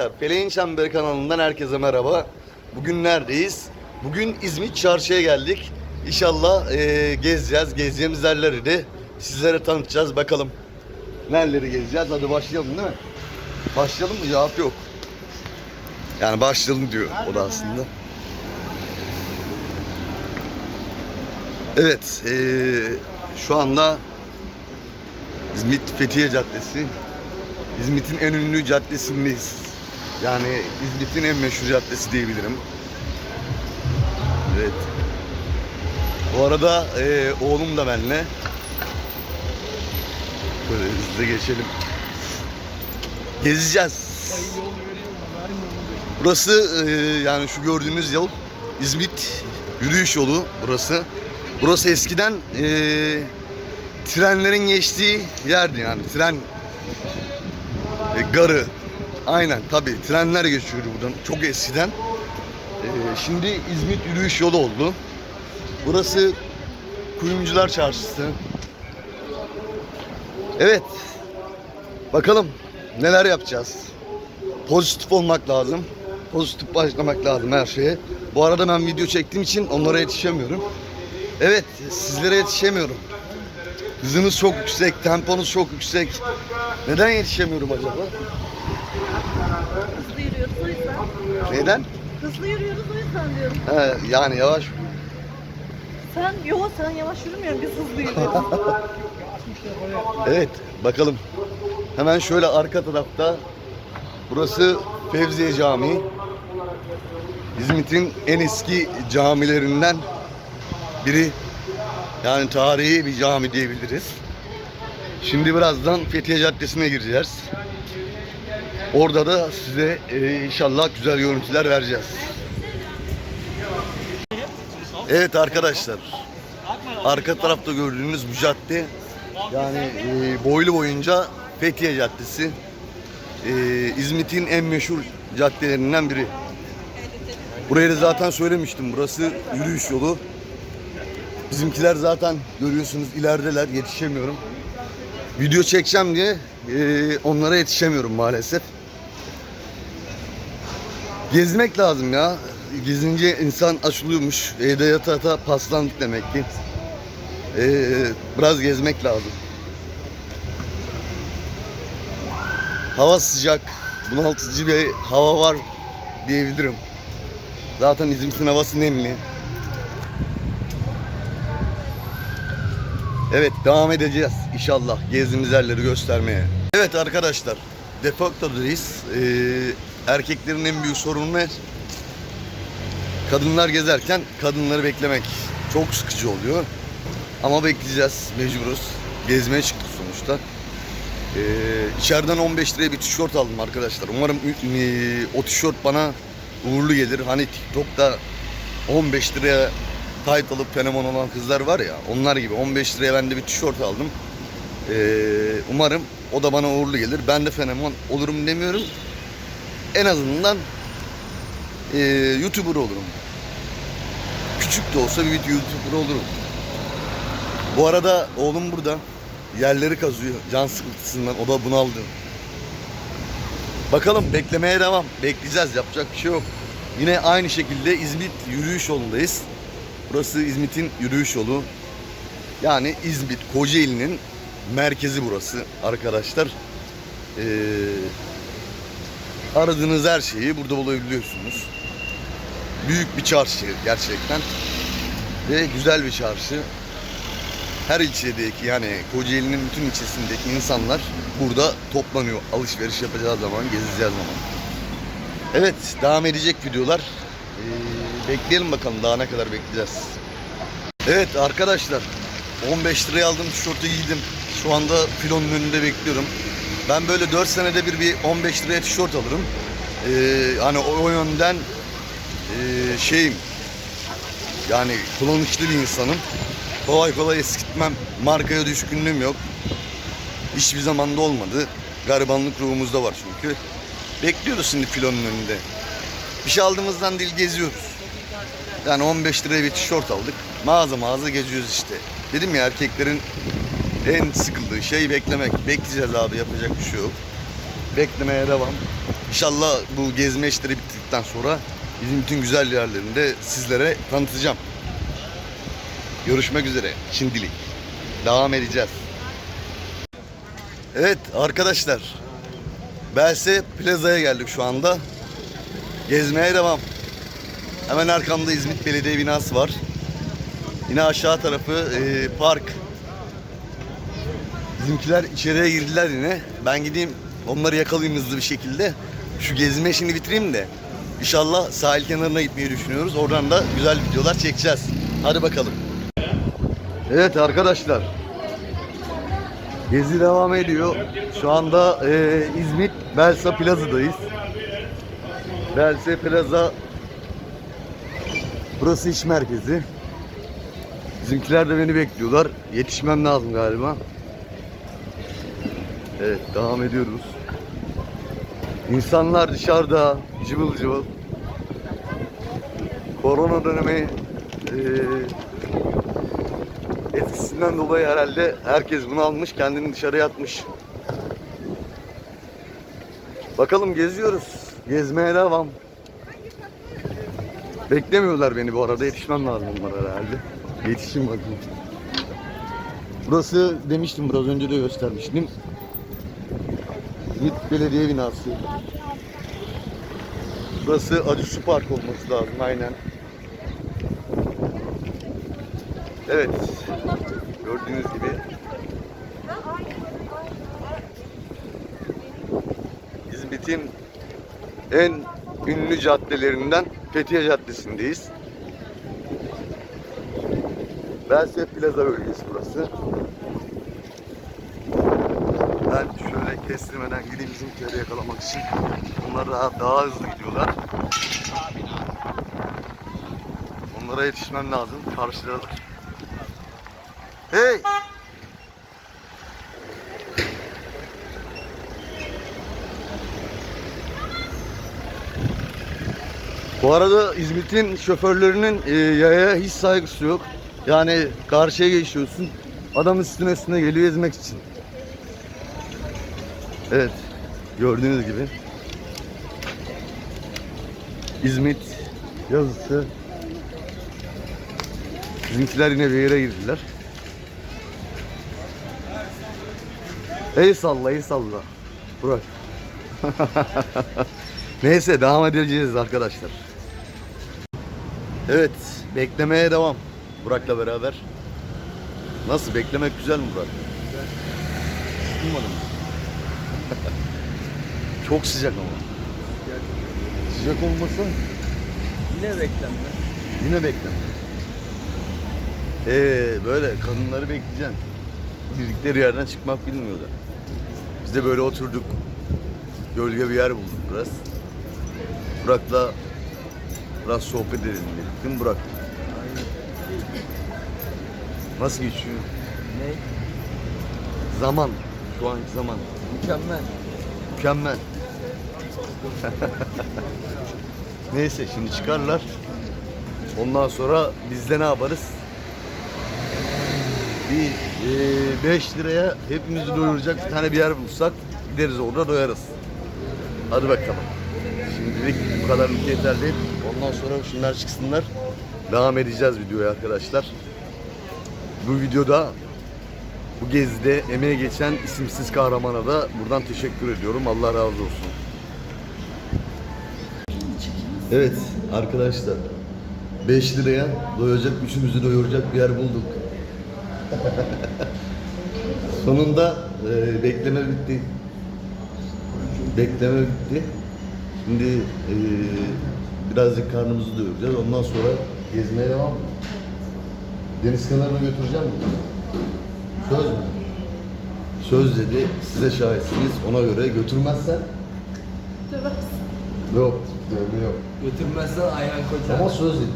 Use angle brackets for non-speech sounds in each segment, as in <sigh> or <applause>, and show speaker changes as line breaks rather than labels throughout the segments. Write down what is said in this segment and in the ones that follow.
arkadaşlar, Feleğin Çemberi kanalından herkese merhaba. Bugün neredeyiz? Bugün İzmit Çarşı'ya geldik. İnşallah eee, gezeceğiz. Gezeceğimiz yerleri de sizlere tanıtacağız. Bakalım nereleri gezeceğiz. Hadi başlayalım değil mi? Başlayalım mı? Cevap yok. Yani başlayalım diyor o da aslında. Evet, eee, şu anda İzmit Fethiye Caddesi. İzmit'in en ünlü caddesindeyiz. Yani İzmit'in en meşhur caddesi diyebilirim. Evet. Bu arada eee, oğlum da benimle. Böyle hızlı geçelim. Gezeceğiz. Burası eee, yani şu gördüğünüz yol İzmit yürüyüş yolu burası. Burası eskiden eee, trenlerin geçtiği yerdi yani tren e, garı. Aynen tabi trenler geçiyordu buradan çok eskiden. E, şimdi İzmit yürüyüş yolu oldu. Burası Kuyumcular Çarşısı. Evet. Bakalım neler yapacağız. Pozitif olmak lazım. Pozitif başlamak lazım her şeye. Bu arada ben video çektiğim için onlara yetişemiyorum. Evet, sizlere yetişemiyorum. Hızınız çok yüksek, temponuz çok yüksek. Neden yetişemiyorum acaba?
Hızlı yürüyoruz o yüzden.
Neden?
Hızlı yürüyoruz o yüzden diyorum.
He, yani yavaş.
Sen yo sen yavaş yürümüyorsun biz hızlı yürüyoruz. <laughs>
Evet, bakalım. Hemen şöyle arka tarafta. Burası Fevziye Camii. İzmit'in en eski camilerinden biri. Yani tarihi bir cami diyebiliriz. Şimdi birazdan Fethiye Caddesi'ne gireceğiz. Orada da size e, inşallah güzel görüntüler vereceğiz. Evet arkadaşlar. Arka tarafta gördüğünüz bu cadde yani e, boylu boyunca Fethiye Caddesi. E, İzmit'in en meşhur caddelerinden biri. Burayı da zaten söylemiştim. Burası yürüyüş yolu. Bizimkiler zaten görüyorsunuz ilerideler. Yetişemiyorum. Video çekeceğim diye e, onlara yetişemiyorum maalesef. Gezmek lazım ya. Gezince insan açılıyormuş. Evde yata yata paslandık demek ki. Ee, biraz gezmek lazım. Hava sıcak, bunaltıcı bir hava var diyebilirim. Zaten İzmit'in havası nemli. Evet devam edeceğiz inşallah gezdiğimiz yerleri göstermeye. Evet arkadaşlar Defakto'dayız. Ee, erkeklerin en büyük sorunu ne? Kadınlar gezerken kadınları beklemek çok sıkıcı oluyor. Ama bekleyeceğiz mecburuz. Gezmeye çıktık sonuçta. Ee, içeriden 15 liraya bir tişört aldım arkadaşlar. Umarım e, o tişört bana uğurlu gelir. Hani TikTok'ta 15 liraya tayt alıp fenomen olan kızlar var ya onlar gibi 15 liraya ben de bir tişört aldım. Ee, umarım o da bana uğurlu gelir. Ben de fenomen olurum demiyorum. En azından e, YouTuber olurum. Küçük de olsa bir YouTuber olurum. Bu arada oğlum burada. Yerleri kazıyor. Can sıkıntısından. O da bunaldı. Bakalım beklemeye devam. Bekleyeceğiz. Yapacak bir şey yok. Yine aynı şekilde İzmit yürüyüş yolundayız. Burası İzmit'in yürüyüş yolu. Yani İzmit, Kocaeli'nin merkezi burası arkadaşlar. Ee, aradığınız her şeyi burada bulabiliyorsunuz. Büyük bir çarşı gerçekten. Ve güzel bir çarşı. Her ilçedeki yani Kocaeli'nin bütün ilçesindeki insanlar burada toplanıyor. Alışveriş yapacağı zaman, gezeceğiz zaman. Evet, devam edecek videolar. Ee, bekleyelim bakalım daha ne kadar bekleyeceğiz. Evet arkadaşlar, 15 liraya aldım tişörtü giydim. Şu anda filonun önünde bekliyorum. Ben böyle 4 senede bir bir 15 liraya tişört alırım. Ee, hani o, o yönden ee, şeyim yani kullanışlı bir insanım. Kolay kolay eskitmem. Markaya düşkünlüğüm yok. Hiçbir zamanda olmadı. Garibanlık ruhumuzda var çünkü. Bekliyoruz şimdi filonun önünde. Bir şey aldığımızdan değil geziyoruz. Yani 15 liraya bir tişört aldık. Mağaza mağaza geziyoruz işte. Dedim ya erkeklerin en sıkıldığı şey beklemek. Bekleyeceğiz abi yapacak bir şey yok. Beklemeye devam. İnşallah bu gezme işleri bittikten sonra bizim bütün güzel yerlerini de sizlere tanıtacağım. Görüşmek üzere şimdilik. Devam edeceğiz. Evet arkadaşlar. Belse Plaza'ya geldik şu anda. Gezmeye devam. Hemen arkamda İzmit Belediye binası var. Yine aşağı tarafı e, park. Bizimkiler içeriye girdiler yine. Ben gideyim onları yakalayayım hızlı bir şekilde. Şu gezme işini bitireyim de. İnşallah sahil kenarına gitmeyi düşünüyoruz. Oradan da güzel videolar çekeceğiz. Hadi bakalım. Evet arkadaşlar. Gezi devam ediyor. Şu anda e, İzmit Belsa Plaza'dayız. Belsa Plaza Burası iş merkezi. Bizimkiler de beni bekliyorlar. Yetişmem lazım galiba. Evet devam ediyoruz. İnsanlar dışarıda cıvıl cıvıl. Korona dönemi eee, etkisinden dolayı herhalde herkes bunu almış kendini dışarıya atmış. Bakalım geziyoruz. Gezmeye devam. Beklemiyorlar beni bu arada. Yetişmem lazım onlara herhalde. Yetişeyim bakayım. Burası demiştim biraz önce de göstermiştim. İzmit Belediye binası. Burası Acı Su Park olması lazım aynen. Evet. Gördüğünüz gibi İzmit'in en ünlü caddelerinden Fethiye Caddesi'ndeyiz. Belsev Plaza bölgesi burası. Ben şöyle kestirmeden gideyim bizimkileri yakalamak için. Onlar daha, daha hızlı gidiyorlar. Onlara yetişmem lazım. Karşıdalar. Hey! Bu arada İzmit'in şoförlerinin e, yaya hiç saygısı yok. Yani karşıya geçiyorsun. Adam üstüne üstüne geliyor ezmek için. Evet. Gördüğünüz gibi. İzmit yazısı. Bizimkiler yine bir yere girdiler. Ey salla, ey salla. Burak. <laughs> Neyse devam edeceğiz arkadaşlar. Evet, beklemeye devam. Burak'la beraber. Nasıl beklemek güzel mi Burak? Güzel. Mı? <laughs> Çok sıcak ama. Sıcak olmasa
Yine beklenme.
yine bekleme. Ee, böyle kadınları bekleyeceksin. Girdikleri yerden çıkmak bilmiyorlar. Biz de böyle oturduk. Gölge bir yer bulduk biraz. Burak'la biraz sohbet edelim dedik. Değil mi Burak? Nasıl geçiyor?
Ne?
Zaman. Şu anki zaman.
Mükemmel.
Mükemmel. <laughs> Neyse şimdi çıkarlar. Ondan sonra biz de ne yaparız? Bir 5 liraya hepimizi doyuracak bir tane bir yer bulsak gideriz orada doyarız. Hadi bakalım. Şimdilik bu kadarlık yeterli. Ondan sonra şunlar çıksınlar. Devam edeceğiz videoya arkadaşlar. Bu videoda bu gezide emeğe geçen isimsiz kahramana da buradan teşekkür ediyorum. Allah razı olsun. Evet arkadaşlar 5 liraya doyacak, üçümüzü doyuracak bir yer bulduk. <laughs> Sonunda e, bekleme bitti. Bekleme bitti. Şimdi e, birazcık karnımızı doyuracağız. Ondan sonra gezmeye devam. Deniz kenarına götüreceğim mi? Söz mü? Söz dedi. Size şahitsiniz. Ona göre götürmezsen yok. Dövme yok.
Götürmezsen ayağın koçar.
Ama söz dedi.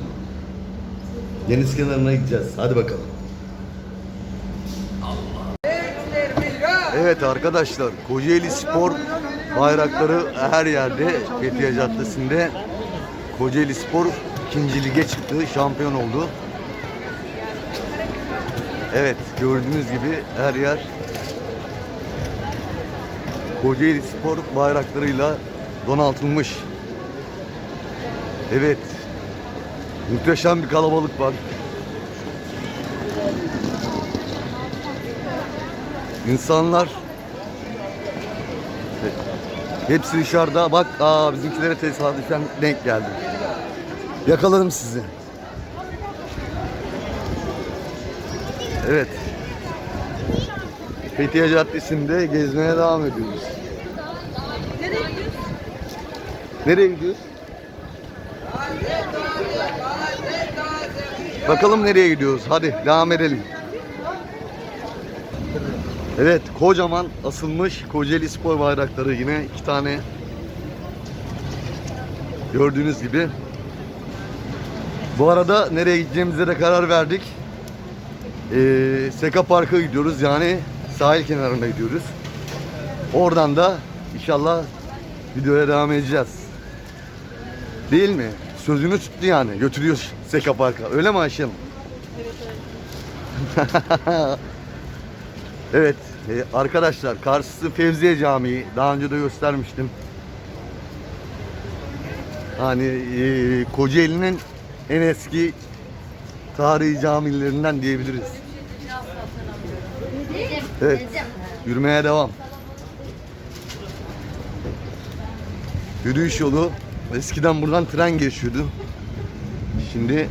Deniz kenarına gideceğiz. Hadi bakalım. Evet arkadaşlar Kocaeli Spor bayrakları her yerde Fethiye Caddesi'nde Kocaeli Spor ikinci lige çıktı. Şampiyon oldu. Evet gördüğünüz gibi her yer Kocaeli Spor bayraklarıyla donatılmış. Evet. Muhteşem bir kalabalık var. İnsanlar hepsi dışarıda. Bak aa bizimkilere tesadüfen denk geldi. Yakalarım sizi. Evet. Fethiye Caddesi'nde gezmeye devam ediyoruz.
Nereye gidiyorsun?
Nereye gidiyoruz? Bakalım nereye gidiyoruz. Hadi devam edelim. Evet, kocaman asılmış Kocaeli Spor bayrakları yine iki tane. Gördüğünüz gibi. Bu arada nereye gideceğimize de karar verdik. Ee, Seka Park'a gidiyoruz yani sahil kenarına gidiyoruz. Oradan da inşallah videoya devam edeceğiz. Değil mi? Sözünü tuttu yani. Götürüyor Seka Park'a. Öyle mi Ayşe Hanım? <laughs> evet. e, arkadaşlar karşısı Fevziye Camii. Daha önce de göstermiştim. Hani e, Kocaeli'nin en eski tarihi camilerinden diyebiliriz. Evet. Yürümeye devam. Yürüyüş yolu. Eskiden buradan tren geçiyordu. Şimdi eee,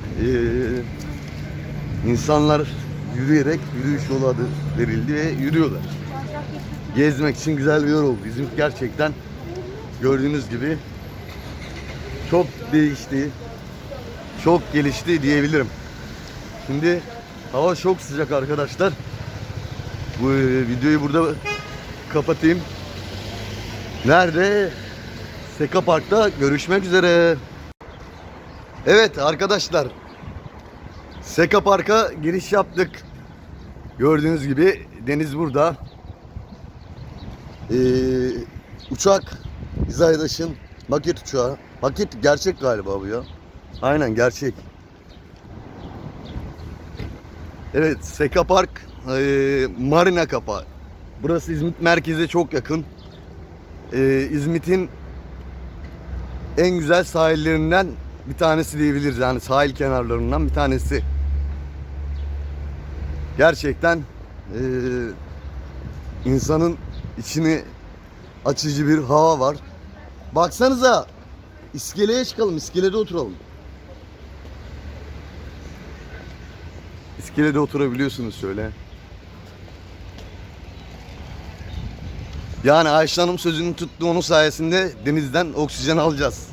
insanlar yürüyerek yürüyüş yolu adı verildi ve yürüyorlar. Gezmek için güzel bir yol oldu. İzmit gerçekten gördüğünüz gibi çok değişti. Çok gelişti diyebilirim. Şimdi hava çok sıcak arkadaşlar. Bu e, videoyu burada kapatayım. Nerede? Seka Park'ta görüşmek üzere. Evet arkadaşlar. Seka Park'a giriş yaptık. Gördüğünüz gibi deniz burada. Ee, uçak İzaydaş'ın maket uçağı. Maket gerçek galiba bu ya. Aynen gerçek. Evet Seka Park ee, Marina Kapağı. Burası İzmit merkeze çok yakın. Ee, İzmit'in en güzel sahillerinden bir tanesi diyebiliriz. Yani sahil kenarlarından bir tanesi. Gerçekten eee, insanın içini açıcı bir hava var. Baksanıza iskeleye çıkalım, iskelede oturalım. İskelede oturabiliyorsunuz şöyle. Yani Ayşe Hanım sözünü tuttu onun sayesinde denizden oksijen alacağız.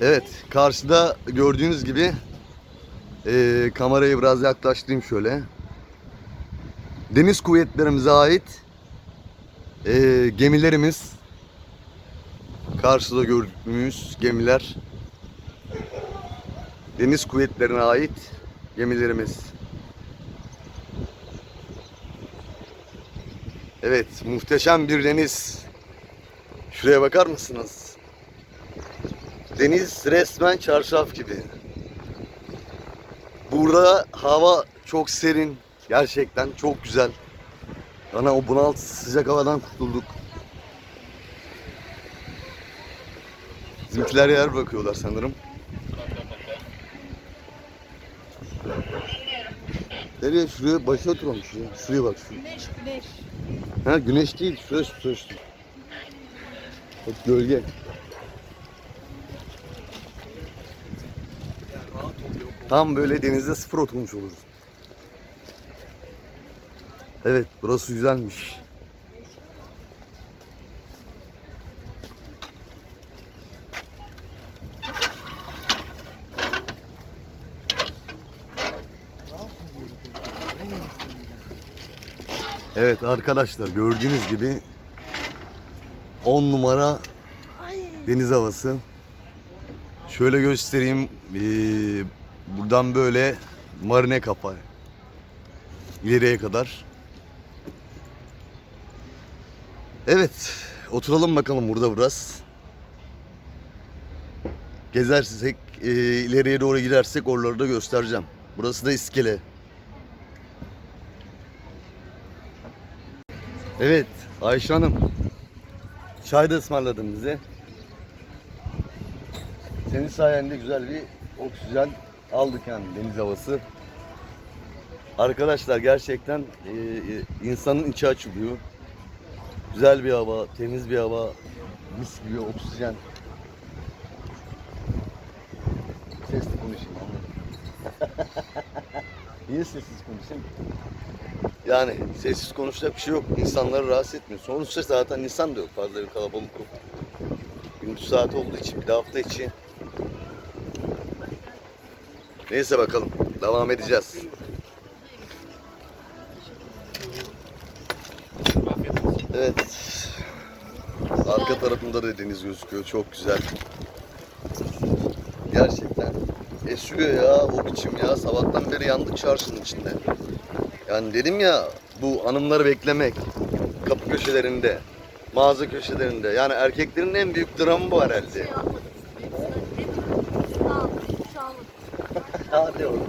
Evet karşıda gördüğünüz gibi eee kamerayı biraz yaklaştırayım şöyle. Deniz kuvvetlerimize ait eee, gemilerimiz karşıda gördüğümüz gemiler deniz kuvvetlerine ait gemilerimiz. Evet, muhteşem bir deniz. Şuraya bakar mısınız? Deniz resmen çarşaf gibi. Burada hava çok serin. Gerçekten çok güzel. Bana o bunalt sıcak havadan kurtulduk. Bizimkiler yer bakıyorlar sanırım. Nereye? Şuraya başa oturmuş ya. Şuraya bak. Şuraya.
Güneş güneş.
Ha güneş değil, şurası şurası. Bak gölge. Tam böyle denizde sıfır oturmuş oluruz. Evet, burası güzelmiş. Evet arkadaşlar gördüğünüz gibi 10 numara deniz havası. Şöyle göstereyim. Ee, buradan böyle marine kapağı. İleriye kadar. Evet. Oturalım bakalım burada biraz. Gezersek, e, ileriye doğru gidersek oraları da göstereceğim. Burası da iskele. Evet Ayşe Hanım. Çay da ısmarladın bize. Senin sayende güzel bir oksijen aldık yani deniz havası. Arkadaşlar gerçekten e, e, insanın içi açılıyor. Güzel bir hava, temiz bir hava, mis gibi oksijen. Sesli konuşayım anladım. <laughs> Niye sessiz konuşayım? Yani sessiz konuşacak bir şey yok. İnsanları rahatsız etmiyor. Sonuçta zaten insan da yok. Fazla bir kalabalık yok. Gündüz saat olduğu için bir de hafta içi. Neyse bakalım. Devam edeceğiz. Evet. Arka tarafında da deniz gözüküyor. Çok güzel. Gerçekten. Esiyor ya o biçim ya. Sabahtan beri yandık çarşının içinde. Yani dedim ya bu hanımları beklemek kapı köşelerinde, mağaza köşelerinde. Yani erkeklerin en büyük dramı bu herhalde. <laughs> Hadi oğlum.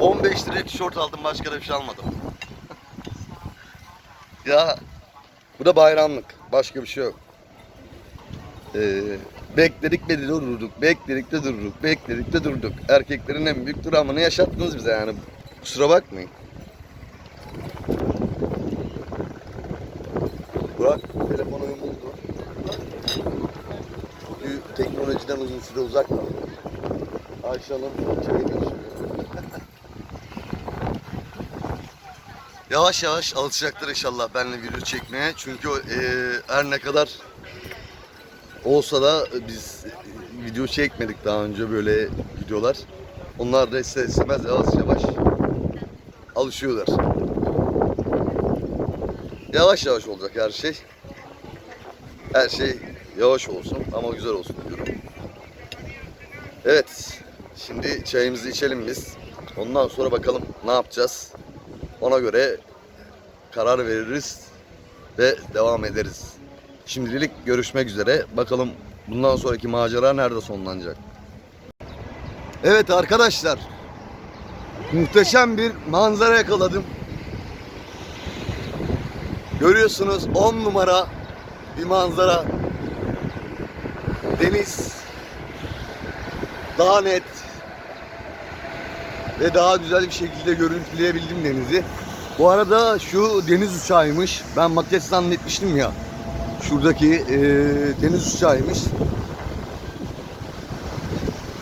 15 liraya tişört aldım başka da bir şey almadım. <laughs> ya bu da bayramlık. Başka bir şey yok. Ee, bekledik de durduk. Bekledik de durduk. Bekledik de durduk. Erkeklerin en büyük dramını yaşattınız bize yani. Kusura bakmayın. Burak telefonu yumuldu. Çünkü teknolojiden uzun süre uzak kaldı. Ayşe Hanım döşüyor. Yavaş yavaş alışacaktır inşallah benimle video çekmeye. Çünkü e, her ne kadar olsa da biz video çekmedik daha önce böyle videolar. Onlar da ister istemez yavaş yavaş alışıyorlar. Yavaş yavaş olacak her şey. Her şey yavaş olsun ama güzel olsun. Evet. Şimdi çayımızı içelim biz. Ondan sonra bakalım ne yapacağız. Ona göre karar veririz ve devam ederiz. Şimdilik görüşmek üzere. Bakalım bundan sonraki macera nerede sonlanacak. Evet arkadaşlar. Muhteşem bir manzara yakaladım. Görüyorsunuz 10 numara bir manzara. Deniz daha net ve daha güzel bir şekilde görüntüleyebildim denizi. Bu arada şu deniz uçağıymış. Ben makyaj zannetmiştim ya. Şuradaki eee, deniz uçağıymış.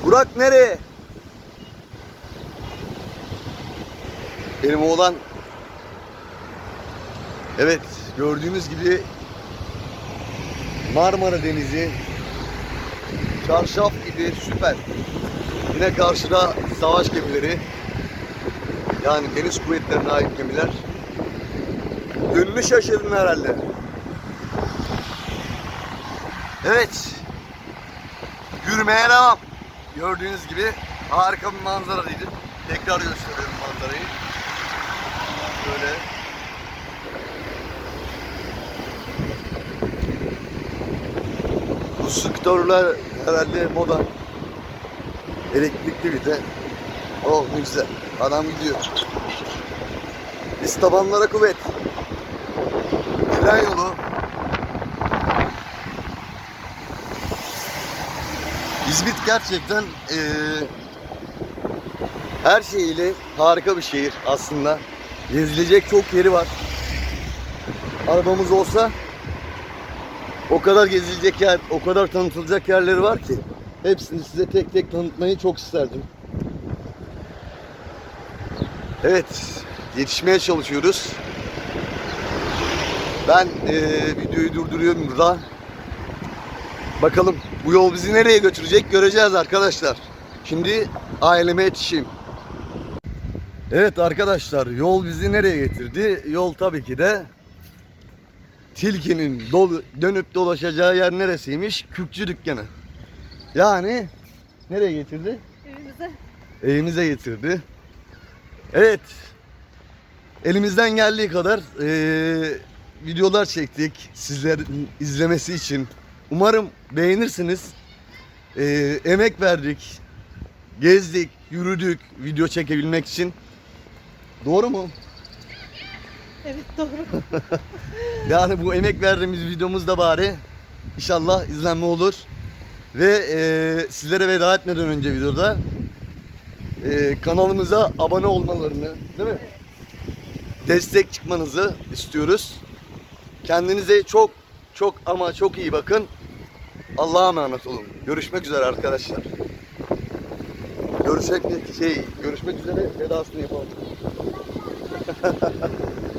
Burak nereye? Benim oğlan Evet gördüğünüz gibi Marmara Denizi çarşaf gibi süper. Yine karşıda savaş gemileri. Yani deniz kuvvetlerine ait gemiler. Yönünü şaşırdın herhalde. Evet. Yürümeye devam. Gördüğünüz gibi harika bir manzaraydı. Tekrar gösteriyorum manzarayı. Böyle. Bu skuterler herhalde moda. Elektrikli bir de. Oh ne güzel. Adam gidiyor. Biz tabanlara kuvvet. Tren yolu. İzmit gerçekten eee, her şeyiyle harika bir şehir aslında. Gezilecek çok yeri var. Arabamız olsa o kadar gezilecek yer, o kadar tanıtılacak yerleri var ki hepsini size tek tek tanıtmayı çok isterdim. Evet, yetişmeye çalışıyoruz. Ben eee, videoyu durduruyorum burada. Bakalım bu yol bizi nereye götürecek göreceğiz arkadaşlar. Şimdi aileme yetişeyim. Evet arkadaşlar yol bizi nereye getirdi? Yol tabii ki de tilkinin dolu, dönüp dolaşacağı yer neresiymiş? Kürkçü dükkanı. Yani nereye getirdi?
Evimize.
Evimize getirdi. Evet. Elimizden geldiği kadar eee, videolar çektik sizlerin izlemesi için. Umarım beğenirsiniz. Eee, emek verdik. Gezdik, yürüdük video çekebilmek için. Doğru mu?
Evet doğru. <laughs>
Yani bu emek verdiğimiz videomuzda bari İnşallah izlenme olur. Ve e, sizlere veda etmeden önce videoda e, kanalımıza abone olmalarını değil mi? Destek çıkmanızı istiyoruz. Kendinize çok çok ama çok iyi bakın. Allah'a emanet olun. Görüşmek üzere arkadaşlar. Görüşmek şey görüşmek üzere vedasını yapalım. <laughs>